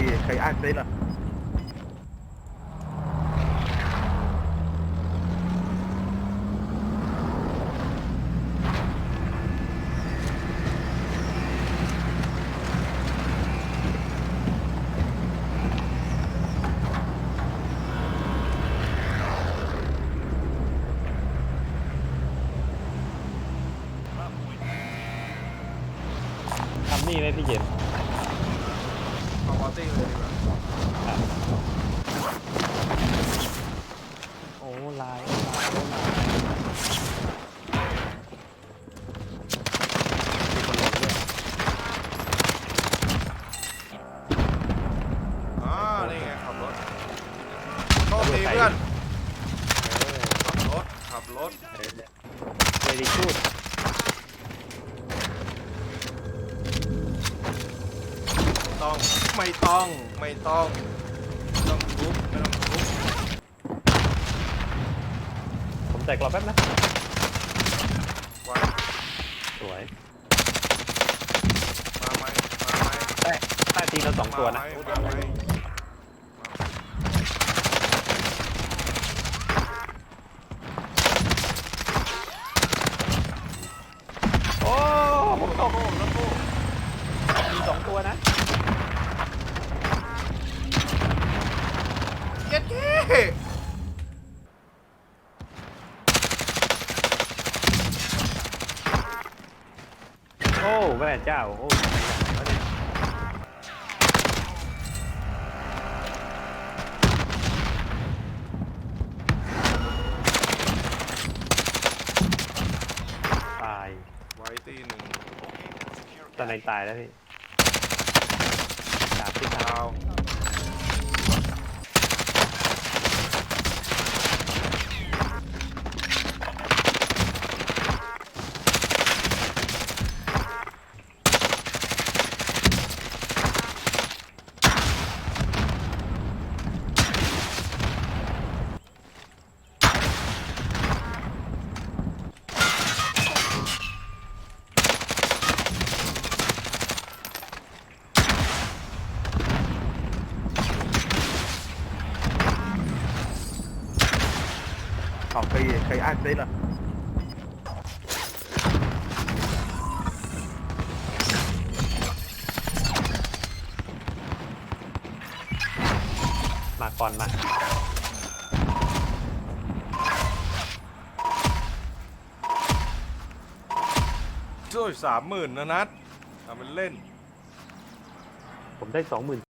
Còn cây cây ăn đấy là ทำนี่ไหมพี่เจมส์ เอาวอตตี้เลยดีกว่าโอ้ลายโอ้ลายโอ้ลายมีคนหลงด้วยอ่านี่ไงขับรถโชคดีเพื่อนขับรถขับรถเวดีชูดต้อง ไม่ต้องไม่ต้องไม่ต้องทุบไม่ต้องทุบผมใส่กรอบแป๊บนะ ไว้สวย มาไหมมาไหมใต้ใต้ตีนเราสองตัวนะ มาไหมมาไหมโอ้ผมตกรถตู้มีสองตัวนะ เย็ดเก้ โอ้แม่เจ้าโอ้ตายไว้ตีหนึ่งตอนไหนตายแล้วพี่ดาบที่ตาดาว Còn cây cây ăn đấy là มาก่อนมาช่วยสามหมื่นนะนัดทำเป็นเล่น ผมได้สองหมื่น